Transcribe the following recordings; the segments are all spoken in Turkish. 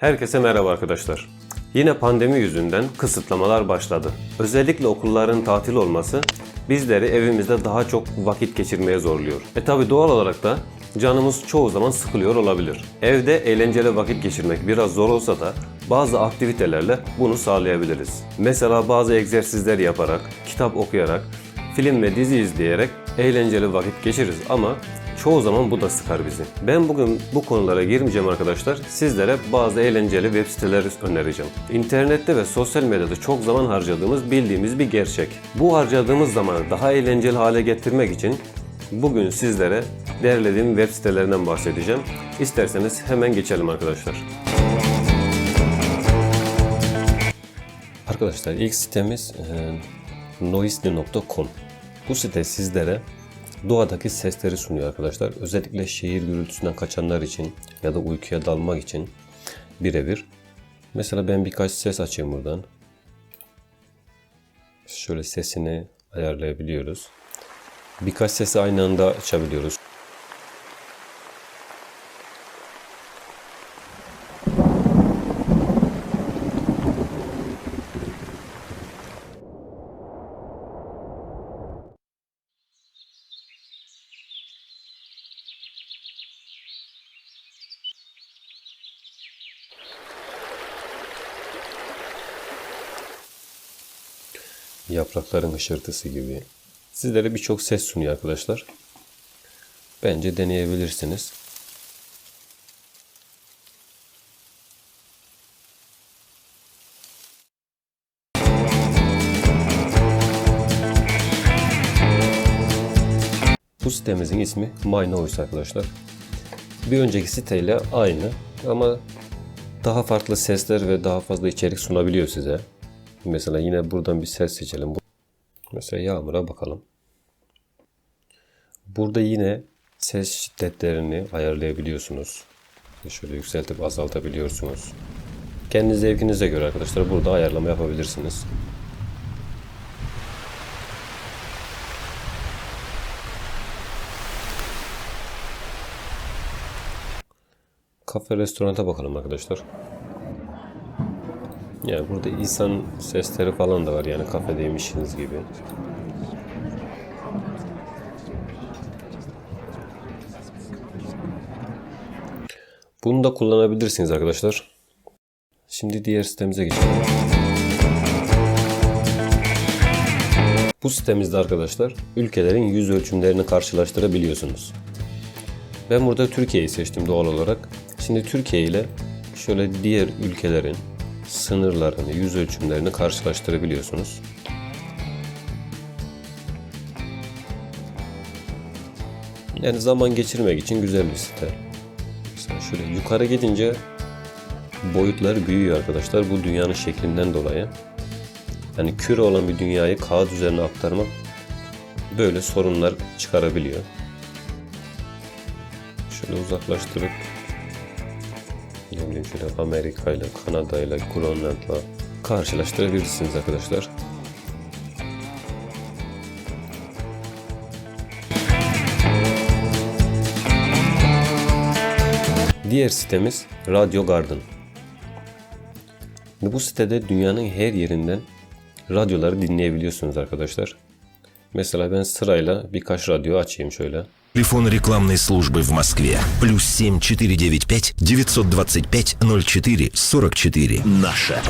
Herkese merhaba arkadaşlar. Yine pandemi yüzünden kısıtlamalar başladı. Özellikle okulların tatil olması bizleri evimizde daha çok vakit geçirmeye zorluyor. E tabi doğal olarak da canımız çoğu zaman sıkılıyor olabilir. Evde eğlenceli vakit geçirmek biraz zor olsa da bazı aktivitelerle bunu sağlayabiliriz. Mesela bazı egzersizler yaparak, kitap okuyarak, film ve dizi izleyerek eğlenceli vakit geçiririz ama Çoğu zaman bu da sıkar bizi. Ben bugün bu konulara girmeyeceğim arkadaşlar. Sizlere bazı eğlenceli web siteleri önereceğim. İnternette ve sosyal medyada çok zaman harcadığımız bildiğimiz bir gerçek. Bu harcadığımız zamanı daha eğlenceli hale getirmek için bugün sizlere derlediğim web sitelerinden bahsedeceğim. İsterseniz hemen geçelim arkadaşlar. Arkadaşlar ilk sitemiz e, noisely.com. Bu site sizlere doğadaki sesleri sunuyor arkadaşlar. Özellikle şehir gürültüsünden kaçanlar için ya da uykuya dalmak için birebir. Mesela ben birkaç ses açayım buradan. Şöyle sesini ayarlayabiliyoruz. Birkaç sesi aynı anda açabiliyoruz. Yaprakların hışırtısı gibi. Sizlere birçok ses sunuyor arkadaşlar. Bence deneyebilirsiniz. Bu sitemizin ismi MyNoise arkadaşlar. Bir önceki siteyle aynı ama daha farklı sesler ve daha fazla içerik sunabiliyor size. Mesela yine buradan bir ses seçelim. Mesela yağmura bakalım. Burada yine ses şiddetlerini ayarlayabiliyorsunuz. Şöyle yükseltip azaltabiliyorsunuz. Kendi zevkinize göre arkadaşlar burada ayarlama yapabilirsiniz. Kafe restoranta bakalım arkadaşlar. Yani burada insan sesleri falan da var yani kafedeymişsiniz gibi. Bunu da kullanabilirsiniz arkadaşlar. Şimdi diğer sitemize geçelim. Bu sitemizde arkadaşlar ülkelerin yüz ölçümlerini karşılaştırabiliyorsunuz. Ben burada Türkiye'yi seçtim doğal olarak. Şimdi Türkiye ile şöyle diğer ülkelerin sınırlarını, yüz ölçümlerini karşılaştırabiliyorsunuz. Yani zaman geçirmek için güzel bir site. Mesela şöyle yukarı gidince boyutlar büyüyor arkadaşlar. Bu dünyanın şeklinden dolayı. Yani küre olan bir dünyayı kağıt üzerine aktarmak böyle sorunlar çıkarabiliyor. Şöyle uzaklaştırıp şöyle Amerika ile Kanada ile Grönland'la karşılaştırabilirsiniz arkadaşlar. Diğer sitemiz Radio Garden. Bu sitede dünyanın her yerinden radyoları dinleyebiliyorsunuz arkadaşlar. Mesela ben sırayla birkaç radyo açayım şöyle. Телефон рекламной службы в Москве. Плюс 7 495 925 04 44. Наша.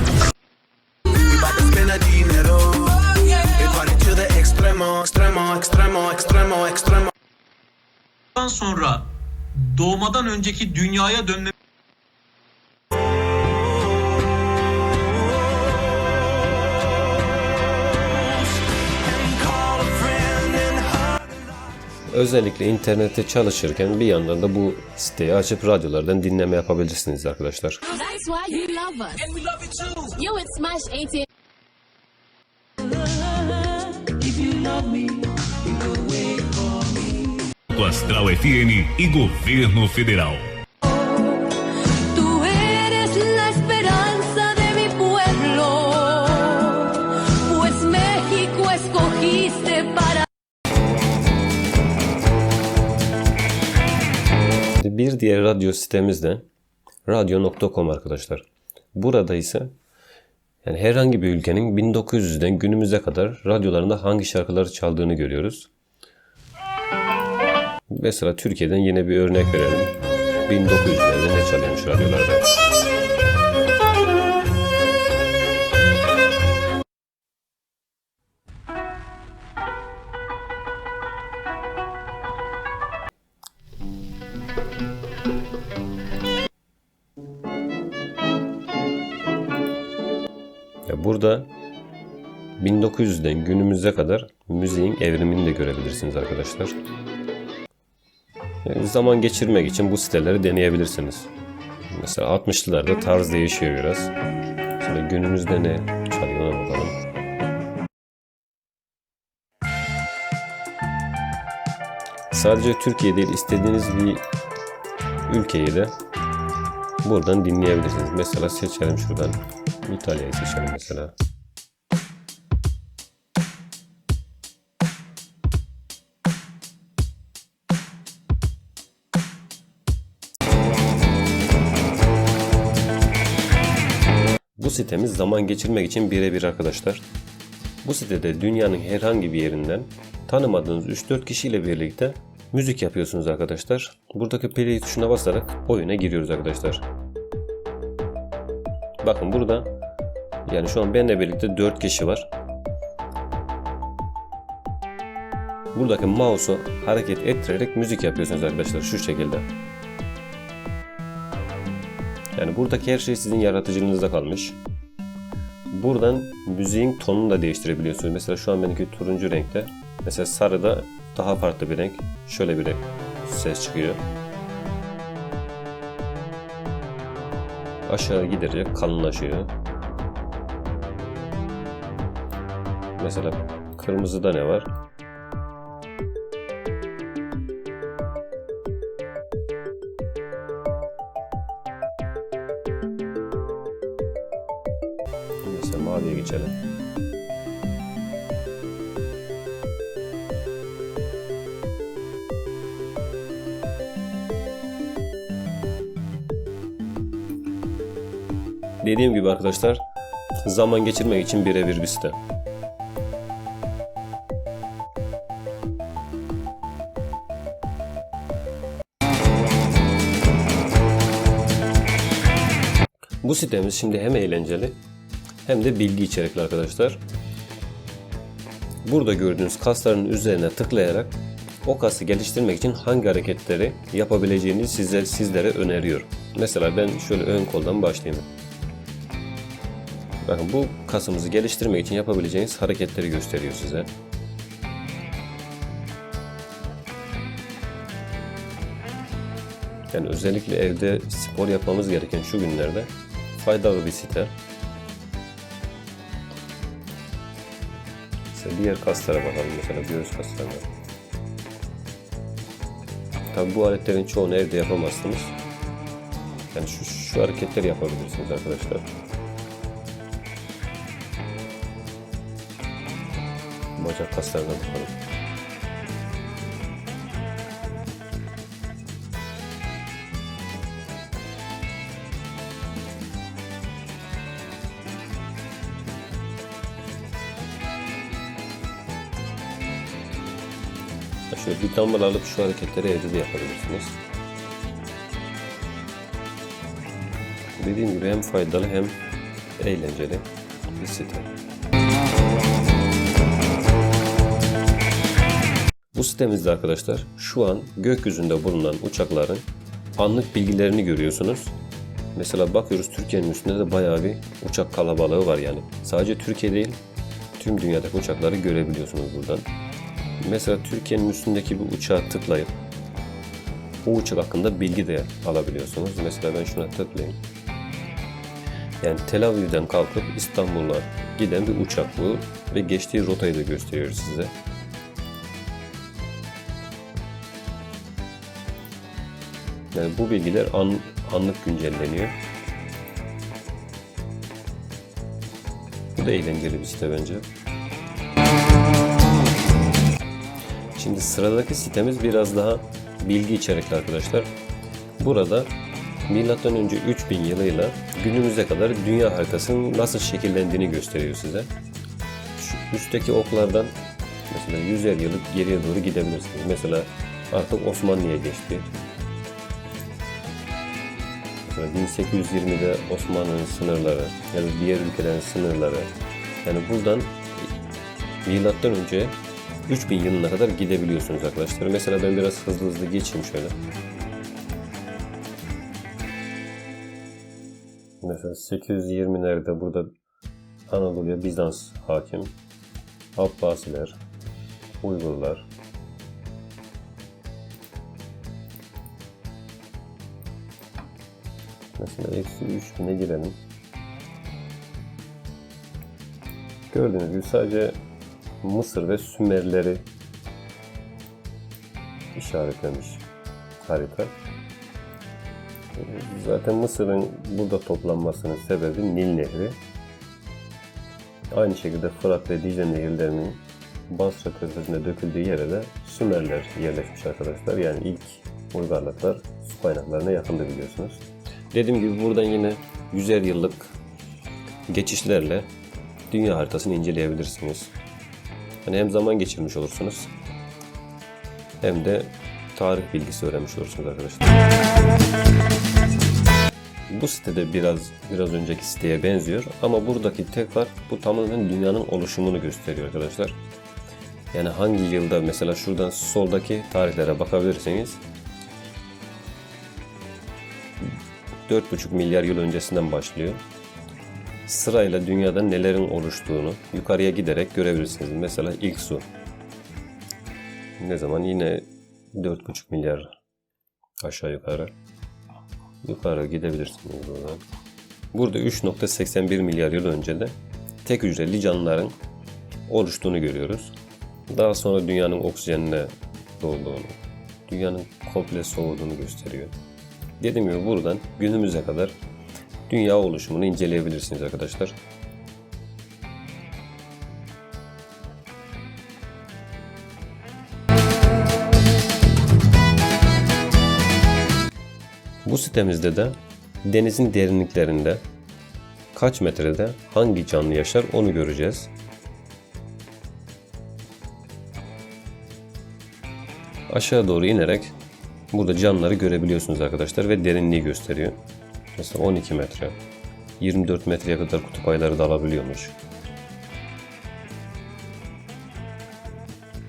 sonra doğmadan önceki dünyaya dönme Özellikle internette çalışırken bir yandan da bu siteyi açıp radyolardan dinleme yapabilirsiniz arkadaşlar. That's why you love us. And we love you too. You with Smash 18. Astral FM e Governo Federal. Bir diğer radyo sitemizde radyo.com arkadaşlar. Burada ise yani herhangi bir ülkenin 1900'den günümüze kadar radyolarında hangi şarkıları çaldığını görüyoruz. Mesela Türkiye'den yine bir örnek verelim. 1900'lerde ne çalıyormuş radyolarda? Burada 1900'den günümüze kadar müziğin evrimini de görebilirsiniz arkadaşlar. Yani zaman geçirmek için bu siteleri deneyebilirsiniz. Mesela 60'lılarda tarz değişiyor biraz. Şimdi günümüzde ne çalıyor ona bakalım. Sadece Türkiye değil istediğiniz bir ülkeyi de buradan dinleyebilirsiniz. Mesela seçelim şuradan. İtalya'yı seçelim mesela. Bu sitemiz zaman geçirmek için birebir arkadaşlar. Bu sitede dünyanın herhangi bir yerinden tanımadığınız 3-4 kişiyle birlikte müzik yapıyorsunuz arkadaşlar. Buradaki play tuşuna basarak oyuna giriyoruz arkadaşlar. Bakın burada yani şu an benimle birlikte 4 kişi var. Buradaki mouse'u hareket ettirerek müzik yapıyorsunuz arkadaşlar şu şekilde. Yani buradaki her şey sizin yaratıcılığınızda kalmış. Buradan müziğin tonunu da değiştirebiliyorsunuz. Mesela şu an benimki turuncu renkte. Mesela sarıda daha farklı bir renk. Şöyle bir renk ses çıkıyor. Aşağı gidecek kalınlaşıyor. Mesela kırmızıda ne var? Mesela maviye geçelim. Dediğim gibi arkadaşlar zaman geçirmek için birebir bir site. Sitemiz şimdi hem eğlenceli hem de bilgi içerikli arkadaşlar. Burada gördüğünüz kasların üzerine tıklayarak o kası geliştirmek için hangi hareketleri yapabileceğini sizler, sizlere öneriyor. Mesela ben şöyle ön koldan başlayayım. Bakın bu kasımızı geliştirmek için yapabileceğiniz hareketleri gösteriyor size. Yani özellikle evde spor yapmamız gereken şu günlerde faydalı bir site. Mesela diğer kaslara bakalım. Mesela göğüs kaslarına. Tabi bu aletlerin çoğunu evde yapamazsınız. Yani şu, şu hareketleri yapabilirsiniz arkadaşlar. Bacak kaslarına bakalım. Şöyle bir dumbbell alıp şu hareketleri evde de yapabilirsiniz. Dediğim gibi hem faydalı hem eğlenceli bir site. Bu sitemizde arkadaşlar şu an gökyüzünde bulunan uçakların anlık bilgilerini görüyorsunuz. Mesela bakıyoruz Türkiye'nin üstünde de bayağı bir uçak kalabalığı var yani. Sadece Türkiye değil tüm dünyadaki uçakları görebiliyorsunuz buradan. Mesela Türkiye'nin üstündeki bir uçağa tıklayıp o uçak hakkında bilgi de alabiliyorsunuz. Mesela ben şuna tıklayayım. Yani Tel Aviv'den kalkıp İstanbul'a giden bir uçak bu ve geçtiği rotayı da gösteriyor size. Yani bu bilgiler an, anlık güncelleniyor. Bu da eğlenceli bir site bence. Şimdi sıradaki sitemiz biraz daha bilgi içerikli arkadaşlar. Burada Milattan önce 3000 yılıyla günümüze kadar dünya haritasının nasıl şekillendiğini gösteriyor size. Şu üstteki oklardan mesela 100'er yıllık geriye doğru gidebilirsiniz. Mesela artık Osmanlı'ya geçti. Mesela 1820'de Osmanlı'nın sınırları ya da diğer ülkelerin sınırları. Yani buradan milattan önce 3000 yılına kadar gidebiliyorsunuz arkadaşlar. Mesela ben biraz hızlı hızlı geçeyim şöyle. Mesela 820'lerde burada Anadolu'ya Bizans hakim. Abbasiler, Uygurlar. Mesela eksi 3000'e girelim. Gördüğünüz gibi sadece Mısır ve Sümerleri işaretlemiş harita. Zaten Mısır'ın burada toplanmasının sebebi Nil Nehri. Aynı şekilde Fırat ve Dicle nehirlerinin Basra körfezine döküldüğü yere de Sümerler yerleşmiş arkadaşlar. Yani ilk uygarlıklar su kaynaklarına yakındı biliyorsunuz. Dediğim gibi buradan yine 100'er yıllık geçişlerle dünya haritasını inceleyebilirsiniz. Hani hem zaman geçirmiş olursunuz hem de tarih bilgisi öğrenmiş olursunuz arkadaşlar. Bu sitede biraz biraz önceki siteye benziyor ama buradaki tek fark bu tamamen dünyanın oluşumunu gösteriyor arkadaşlar. Yani hangi yılda mesela şuradan soldaki tarihlere bakabilirseniz 4,5 milyar yıl öncesinden başlıyor. Sırayla dünyada nelerin oluştuğunu yukarıya giderek görebilirsiniz. Mesela ilk su. Ne zaman? Yine 4,5 milyar aşağı yukarı. Yukarı gidebilirsiniz buradan. Burada 3.81 milyar yıl önce de tek hücreli canlıların oluştuğunu görüyoruz. Daha sonra dünyanın oksijenle dolduğunu, dünyanın komple soğuduğunu gösteriyor. Dediğim gibi buradan günümüze kadar dünya oluşumunu inceleyebilirsiniz arkadaşlar. Bu sitemizde de denizin derinliklerinde kaç metrede hangi canlı yaşar onu göreceğiz. Aşağı doğru inerek burada canlıları görebiliyorsunuz arkadaşlar ve derinliği gösteriyor. Mesela 12 metre, 24 metreye kadar kutup ayları da alabiliyormuş.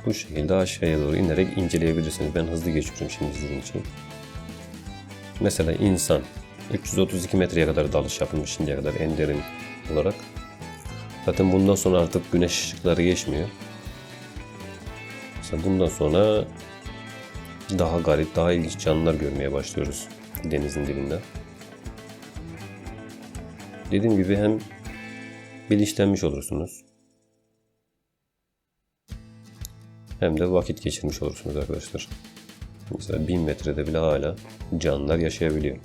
Bu şekilde aşağıya doğru inerek inceleyebilirsiniz. Ben hızlı geçiyorum şimdi sizin için. Mesela insan 332 metreye kadar dalış yapılmış şimdiye kadar en derin olarak. Zaten bundan sonra artık güneş ışıkları geçmiyor. Mesela bundan sonra daha garip, daha ilginç canlılar görmeye başlıyoruz denizin dibinde. Dediğim gibi hem bilinçlenmiş olursunuz. Hem de vakit geçirmiş olursunuz arkadaşlar. Mesela 1000 metrede bile hala canlılar yaşayabiliyor.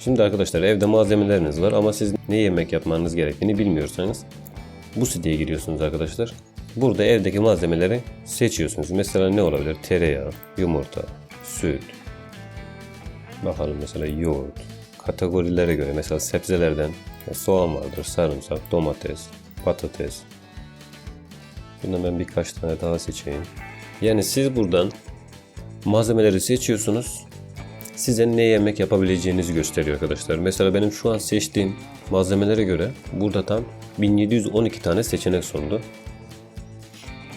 Şimdi arkadaşlar evde malzemeleriniz var ama siz ne yemek yapmanız gerektiğini bilmiyorsanız bu siteye giriyorsunuz arkadaşlar. Burada evdeki malzemeleri seçiyorsunuz. Mesela ne olabilir? Tereyağı, yumurta, süt. Bakalım mesela yoğurt. Kategorilere göre mesela sebzelerden soğan vardır, sarımsak, domates, patates, Bundan ben birkaç tane daha seçeyim. Yani siz buradan malzemeleri seçiyorsunuz. Size ne yemek yapabileceğinizi gösteriyor arkadaşlar. Mesela benim şu an seçtiğim malzemelere göre burada tam 1712 tane seçenek sundu.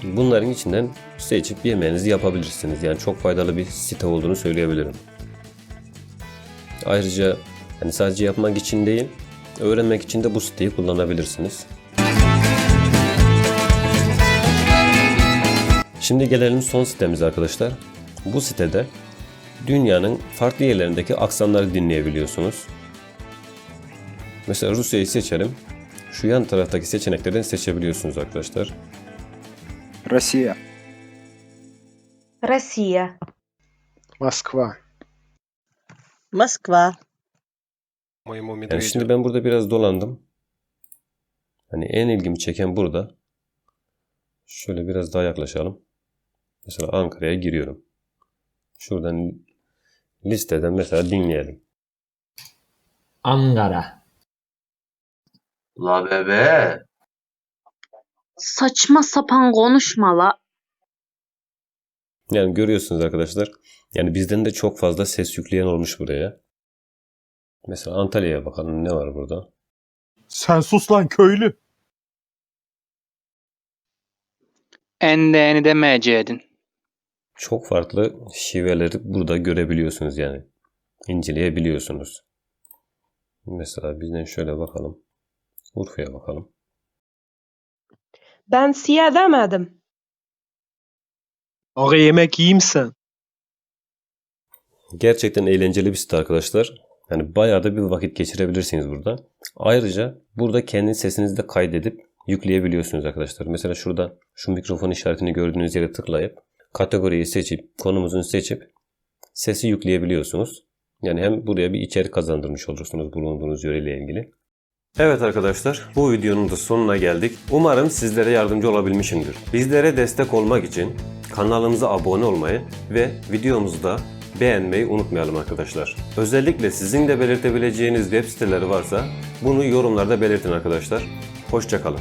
Bunların içinden seçip yemeğinizi yapabilirsiniz. Yani çok faydalı bir site olduğunu söyleyebilirim. Ayrıca hani sadece yapmak için değil, öğrenmek için de bu siteyi kullanabilirsiniz. Şimdi gelelim son sitemize arkadaşlar. Bu sitede dünyanın farklı yerlerindeki aksanları dinleyebiliyorsunuz. Mesela Rusya'yı seçelim. Şu yan taraftaki seçeneklerden seçebiliyorsunuz arkadaşlar. Rusya. Rusya. Moskva. Moskva. Yani şimdi ben burada biraz dolandım. Hani en ilgimi çeken burada. Şöyle biraz daha yaklaşalım. Mesela Ankara'ya giriyorum. Şuradan listeden mesela dinleyelim. Ankara. La bebe. Saçma sapan konuşma la. Yani görüyorsunuz arkadaşlar. Yani bizden de çok fazla ses yükleyen olmuş buraya. Mesela Antalya'ya bakalım ne var burada? Sen sus lan köylü. Endeni demeyeceydin. Çok farklı şiveleri burada görebiliyorsunuz yani. İnceleyebiliyorsunuz. Mesela bizden şöyle bakalım. Urfa'ya bakalım. Ben size demedim. Aga yemek yiyeyim sen. Gerçekten eğlenceli bir site arkadaşlar. Yani bayağı da bir vakit geçirebilirsiniz burada. Ayrıca burada kendi sesinizi de kaydedip yükleyebiliyorsunuz arkadaşlar. Mesela şurada şu mikrofon işaretini gördüğünüz yere tıklayıp kategoriyi seçip konumuzun seçip sesi yükleyebiliyorsunuz. Yani hem buraya bir içerik kazandırmış olursunuz bulunduğunuz yöreyle ilgili. Evet arkadaşlar bu videonun da sonuna geldik. Umarım sizlere yardımcı olabilmişimdir. Bizlere destek olmak için kanalımıza abone olmayı ve videomuzu da beğenmeyi unutmayalım arkadaşlar. Özellikle sizin de belirtebileceğiniz web siteleri varsa bunu yorumlarda belirtin arkadaşlar. Hoşçakalın.